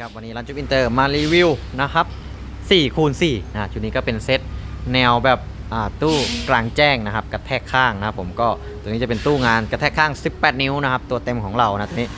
ครับ วันนี้ร้านจุ๊บอินเตอร์มารีวิวนะครับ4คูณ4นะชุดนี้ก็เป็นเซตแนวแบบตู้กลางแจ้งนะครับกระแทกข้างนะครับผมก็ตัวนี้จะเป็นตู้งานกระแทกข้าง 18 นิ้วนะครับตัวเต็มของเรานะตัวนี้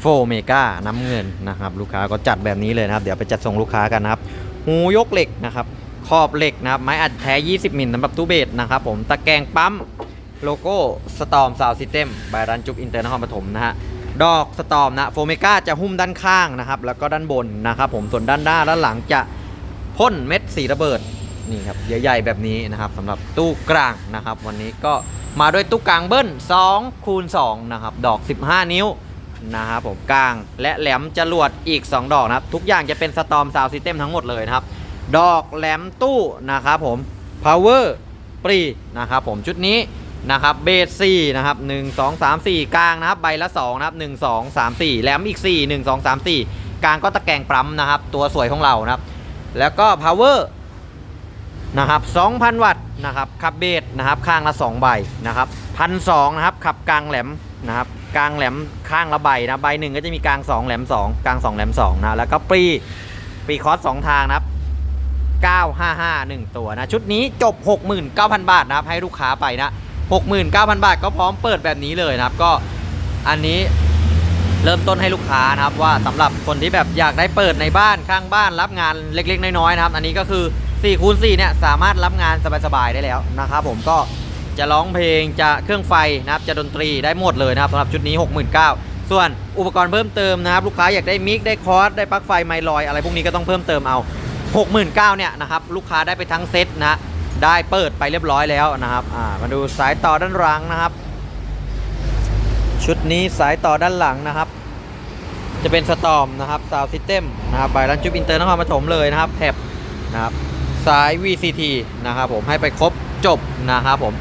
โฟเมกาน้ำเงินนะครับลูกค้าก็จัดแบบนี้เลยนะครับ เดี๋ยวไปจัดส่งลูกค้ากันนะครับหูยกเหล็กนะครับขอบเหล็กนะครับไม้อัดแท้ 20 มิลสำหรับตู้เบสนะครับผมตะแกรงปั๊มโลโก้สตอมซาวซิสเต็มบายรันจุ๊บอินเตอร์นครปฐมนะฮะ ดอกสตอมนะโฟเมกาจะหุ้มด้านข้างนะครับ แล้วก็ด้านบนนะครับ ผมส่วนด้านหน้าด้านหลังจะพ่นเม็ดสีระเบิดนี่ครับใหญ่ๆแบบนี้นะครับสำหรับตู้กลางนะครับ วันนี้ก็มาด้วยตู้กลางเบิ้ล2คูณ2นะครับดอก 15 นิ้วนะครับผมกลางและแหลมจรวดอีก 2 ดอกนะครับ ทุกอย่างจะเป็นสตอมซาวซิสเต็มทั้งหมดเลยนะครับ ดอกแหลมตู้นะครับผม power ปรีนะครับผมชุดนี้ นะครับเบส4นะครับ1 2 3 4กลางนะครับใบละ2นะครับ1 2 3 4แหลมอีก4 1 2 3 4กลางก็ตะแกรงปั๊มนะครับ ตัวสวยของเรานะครับ แล้วก็ power นะครับ2,000วัตต์นะครับขับเบสนะครับข้างละ2ใบนะครับพันสนะครับขับกลางแหลมนะครับกลางแหลมข้างละใบนะใบหนึ่งก็จะมีกลาง2แหลม2กลาง2แหลม2นะแล้วก็ปรีปรีคอร์ส2ทางนะครับ955 1 ตัวนะ ชุดนี้จบ 69,000 บาทนะครับ ให้ลูกค้าไปนะ 69,000 บาทก็พร้อมเปิดแบบนี้เลยนะครับ ก็อันนี้เริ่มต้นให้ลูกค้านะครับว่าสำหรับคนที่แบบอยากได้เปิดในบ้านข้างบ้านรับงานเล็กๆ น้อยๆนะครับ อันนี้ก็คือ4คูณ4เนี่ยสามารถรับงานสบายๆได้แล้วนะครับผมก็จะร้องเพลงจะเครื่องไฟนะครับจะดนตรีได้หมดเลยนะครับสำหรับชุดนี้ 69,000ส่วนอุปกรณ์เพิ่มเติมนะครับ ลูกค้าอยากได้มิกได้คอร์สได้ปลั๊กไฟไมลอยอะไรพวกนี้ก็ต้องเพิ่มเติมเอา 69,000เนี่ยนะครับลูกค้าได้ไปทั้งเซตนะ ได้เปิดไปเรียบร้อยแล้วนะครับมาดูสายต่อด้านหลังนะครับ ชุดนี้สายต่อด้านหลังนะครับ จะเป็นสตอมนะครับซาวซิสเต็มนะครับบายรันจุบอินเตอร์นครปฐมเลยนะครับแถบนะครับสาย VCT นะครับผมให้ไปครบจบนะครับผม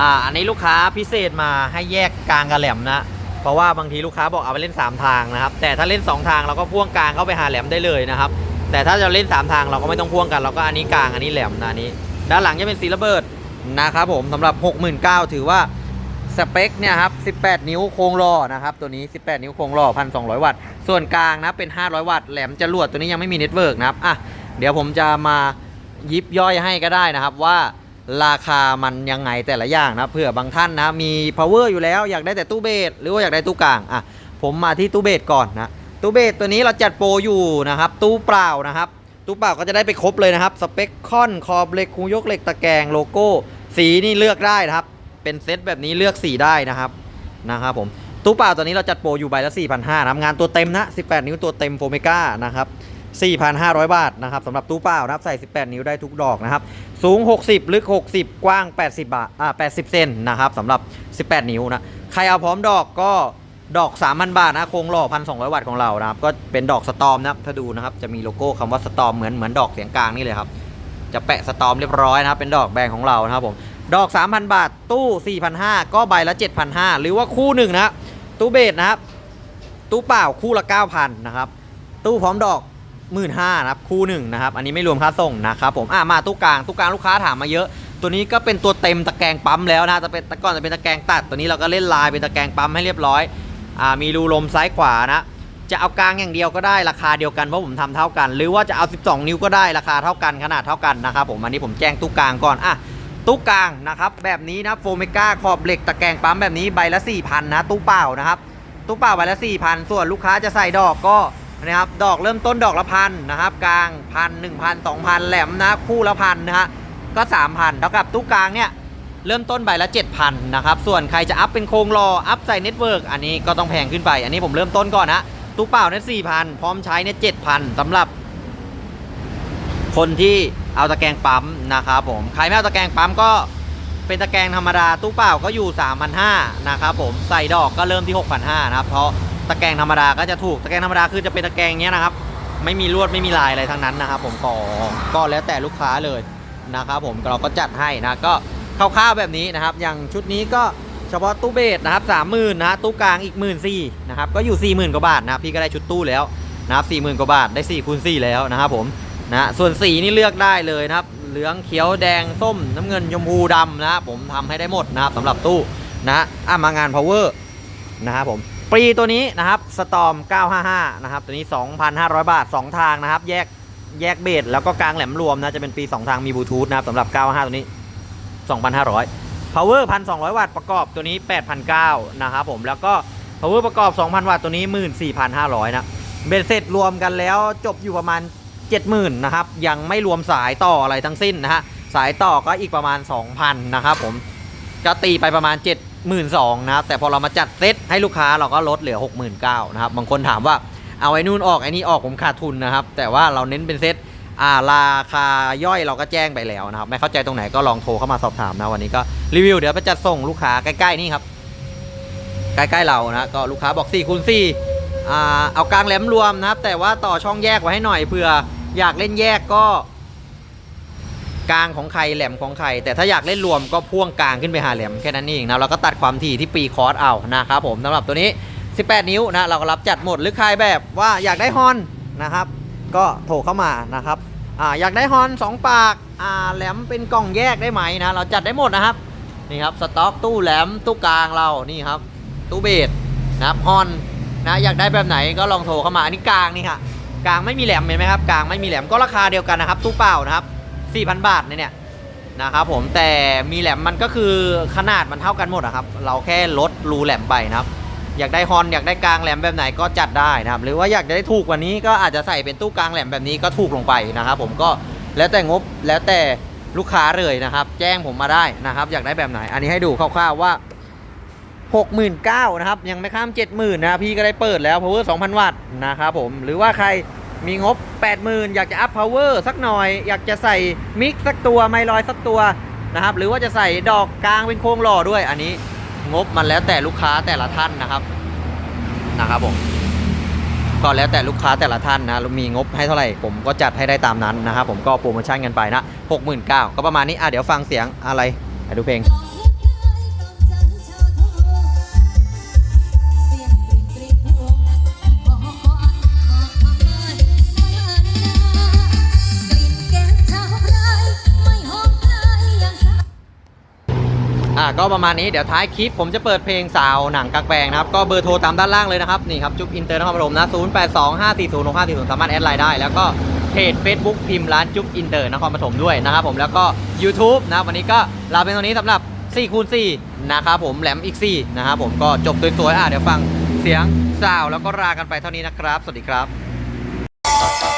อ่าอันนี้ลูกค้าพิเศษมาให้แยกกลางกับแหลมนะเพราะว่าบางทีลูกค้าบอกเอาไปเล่น 3 ทางนะครับ แต่ถ้าเล่น 2 ทางเราก็พ่วงกลางเข้าไปหาแหลมได้เลยนะครับ แต่ถ้าจะเล่น 3 ทางเราก็ไม่ต้องพ่วงกันเราก็อันนี้กลางอันนี้แหลมนะอันนี้ ด้านหลังจะเป็นสีระเบิดนะครับผมสำหรับ 69,000 ถือว่าสเปคเนี่ยครับ 18 นิ้วโครงล้อนะครับ ตัวนี้ 18 นิ้วโครงล้อ1,200 วัตต์ ส่วนกลางนะเป็น 500 วัตต์ แหลมจรวดตัวนี้ยังไม่มีเน็ตเวิร์กนะครับอะเดี๋ยวผมจะมายิบย่อยให้ก็ได้นะครับว่าราคามันยังไงแต่ละอย่างนะเผื่อบางท่านนะมี power อยู่แล้วอยากได้แต่ตู้เบสหรือว่าอยากได้ตู้กลางอะผมมาที่ตู้เบสก่อนนะตู้เบสตัวนี้เราจัดโปรอยู่นะครับตู้เปล่านะครับ ตู้เปล่าก็จะได้ไปครบเลยนะครับ สเปคคอนคอบเหล็กคูยกเหล็กตะแกรงโลโก้ สีนี่เลือกได้นะครับ เป็นเซตแบบนี้เลือกสีได้นะครับนะครับผมตู้เปล่าตัวนี้เราจัดโปรอยู่ใบละ 4,500นะครับงานตัวเต็มนะ 18 นิ้วตัวเต็มโฟเมกานะครับ4,500 บาทนะครับสำหรับตู้เปล่านะครับใส่ 18 นิ้วได้ทุกดอกนะครับ สูง 60 ลึก 60 กว้าง 80 บาทอ่า80 เซนนะครับสำหรับ 18 นิ้วนะ ใครเอาพร้อมดอกก็ ดอก 3,000 บาทนะโครงหล่อ1,200 วัตต์ของเรานะครับ ก็เป็นดอกสตอมนะครับ ถ้าดูนะครับ จะมีโลโก้คำว่าสตอมเหมือนเหมือนดอกเสียงกลางนี่เลยครับ จะแปะสตอมเรียบร้อยนะครับ เป็นดอกแบงของเรานะครับผม ดอก 3,000 บาท ตู้ 4,500 ก็ใบละ 7,500 หรือว่าคู่หนึ่งนะตู้เบสนะครับ ตู้เปล่าคู่ละ 9,000 นะครับ ตู้พร้อมดอก 1 5ื่นนะครับ คู่หนึ่งนะครับ อันนี้ไม่รวมค่าส่งนะครับผม อะมาตู้กลาง ตู้กลางลูกค้าถามมาเยอะตัวนี้ก็เป็นตัวเต็มตะแกรงปั๊มแล้วนะ จะเป็นต่ก่อนจะเป็นตะแกรงตัด ตัวนี้เราก็เล่นลายเป็นตะแกรงปั๊มให้เรียบร้อย มีรูลมซ้ายขวานะจะเอากลางอย่างเดียวก็ได้ราคาเดียวกันเพราะผมทำเท่ากัน หรือว่าจะเอา 12 นิ้วก็ได้ราคาเท่ากันขนาดเท่ากันนะครับผมอันนี้ผมแจ้งตู้กลางก่อนอะตู้กลางนะครับแบบนี้นะโฟเมกาขอบเหล็กตะแกรงปั๊มแบบนี้ใบละ 4,000 นะตู้เปล่านะครับตู้เปล่าใบละ 4,000 ส่วนลูกค้าจะใส่ดอกก็นะครับดอกเริ่มต้นดอกละพันนะครับกลางพันหนึ่งพันสองพันแหลมนะคู่ละพันนะฮะก็ 3,000เท่ากับตู้กลางเนี่ย เริ่มต้นใบละ 7,000 นะครับ ส่วนใครจะอัพเป็นโครงรอ อัพใส่เน็ตเวิร์กอันนี้ก็ต้องแพงขึ้นไป อันนี้ผมเริ่มต้นก่อนนะตู้เปล่าเนี่ย4,000พร้อมใช้เนี่ย7,000สำหรับ คนที่เอาตะแกรงปั๊มนะครับผม ใครไม่เอาตะแกรงปั๊มก็เป็นตะแกรงธรรมดาตู้เปล่าก็อยู่3,500นะครับผมใส่ดอกก็เริ่มที่ 6,500นะครับ เพราะตะแกรงธรรมดาก็จะถูกตะแกรงธรรมดาคือจะเป็นตะแกรงเนี้ยนะครับ ไม่มีลวดไม่มีลายอะไรทั้งนั้นนะครับผมก็ก็แล้วแต่ลูกค้าเลยนะครับผมเราก็จัดให้นะก็ คร่าวๆแบบนี้นะครับ อย่างชุดนี้ก็เฉพาะตู้เบสนะครับสามหมื่นนะตู้กลางอีกหมื่นสี่นะครับก็อยู่สี่หมื่นกว่าบาทนะครับพี่ก็ได้ชุดตู้แล้วนะครับสี่หมื่นกว่าบาทได้สี่คูณสี่แล้วนะครับผมนะส่วนสีนี่เลือกได้เลยนะครับเหลืองเขียวแดงส้มน้ำเงินชมพูดำนะผมทำให้ได้หมดนะครับสำหรับตู้นะอะมางาน power นะครับผมปรีตัวนี้นะครับสตอม 955 นะครับ ตัวนี้ 2,500 บาท 2 ทางนะครับ แยกแยกเบสแล้วก็กลางแหลมรวมนะ จะเป็นปี 2 ทางมีบลูทูธนะครับสำหรับ 955ตัวนี้ 2,500 power 1,200 วัตต์ประกอบตัวนี้ 8,900นะครับผมแล้วก็ power ประกอบ 2,000 วัตต์ตัวนี้ 14,500 นะเบสเสร็จรวมกันแล้วจบอยู่ประมาณ 70,000นะครับยังไม่รวมสายต่ออะไรทั้งสิ้นนะฮะสายต่อก็อีกประมาณ 2,000นะครับผมก็ตีไปประมาณ 72,000นะครับแต่พอเรามาจัดเซตให้ลูกค้าเราก็ลดเหลือ 69,000นะครับบางคนถามว่าเอาไอ้นู่นออกไอ้นี่ออกผมขาดทุนนะครับแต่ว่าเราเน้นเป็นเซต อ่าราคาย่อยเราก็แจ้งไปแล้วนะครับ ไม่เข้าใจตรงไหนก็ลองโทรเข้ามาสอบถามนะวันนี้ก็รีวิวเดี๋ยวไปจัดส่งลูกค้าใกล้ๆนี่ครับ ใกล้ๆเรานะก็ลูกค้าบอก4คูณ4อ่าเอากลางแหลมรวมนะครับ แต่ว่าต่อช่องแยกไว้ให้หน่อยเผื่ออยากเล่นแยกก็ กลางของใครแหลมของใครแต่ถ้าอยากเล่นรวมก็พ่วงกลางขึ้นไปหาแหลมแค่นั้นเองนะเราก็ตัดความถี่ที่ปีคอร์สเอานะครับผมสำหรับตัวนี้ 18 นิ้วนะเราก็รับจัดหมดหรือใครแบบว่าอยากได้ฮอนนะครับ ก็โทรเข้ามานะครับอ่าอยากได้ฮอน 2 ปากอ่าแหลมเป็นกล่องแยกได้ไหมนะ เราจัดได้หมดนะครับ นี่ครับสต็อกตู้แหลมตู้กลางเรานี่ครับ ตู้เบสนะครับฮอนนะอยากได้แบบไหนก็ลองโทรเข้ามาอันนี้กลางนี่ค่ะกลางไม่มีแหลมเห็นไหมครับกลางไม่มีแหลมก็ราคาเดียวกันนะครับตู้เปล่านะครับ4,000 บาทเนี่ยนะครับผมแต่มีแหลมมันก็คือขนาดมันเท่ากันหมดอะครับ เราแค่ลดรูแหลมไปนะครับ อยากได้ฮอนอยากได้กลางแหลมแบบไหนก็จัดได้นะครับหรือว่าอยากได้ถูกกว่านี้ก็อาจจะใส่เป็นตู้กลางแหลมแบบนี้ก็ถูกลงไปนะครับผมก็แล้วแต่งบแล้วแต่ลูกค้าเลยนะครับ แจ้งผมมาได้นะครับ อยากได้แบบไหน อันนี้ให้ดูคร่าวๆว่า 69,000นะครับยังไม่ข้าม 70,000นะพี่ก็ได้เปิดแล้ว power 2,000 วัตต์นะครับผมหรือว่าใครมีงบ 80,000 อยากจะอัพ power สักหน่อย อยากจะใส่มิกสักตัวไมลอยสักตัวนะครับหรือว่าจะใส่ดอกกลางเป็นโครงหล่อด้วยอันนี้ งบมันแล้วแต่ลูกค้าแต่ละท่านนะครับนะครับผมก็แล้วแต่ลูกค้าแต่ละท่านนะมีงบให้เท่าไหร่ผมก็จัดให้ได้ตามนั้นนะครับผมก็โปรโมชั่นกันไปนะ69,000ก็ประมาณนี้อะเดี๋ยวฟังเสียงอะไรดูเพลง ก็ประมาณนี้เดี๋ยวท้ายคลิปผมจะเปิดเพลงสาวหนังกักแปลงนะครับ ก็เบอร์โทรตามด้านล่างเลยนะครับ นี่ครับ จุ๊บอินเตอร์นครปฐมนะ0 8 2 5 4 0 6 5 4 0 สามารถแอดไลน์ได้ แล้วก็เพจ Facebook พิมพ์ร้านจุ๊บอินเตอร์นครปฐมด้วยนะครับผมแล้วก็ YouTube นะวันนี้ก็ลาเป็นตรงนี้สำหรับ4คูณ4นะครับผมแหลมอีก4นะครับผมก็จบสวยๆอะเดี๋ยวฟังเสียงสาวแล้วก็ลากันไปเท่านี้นะครับ สวัสดีครับ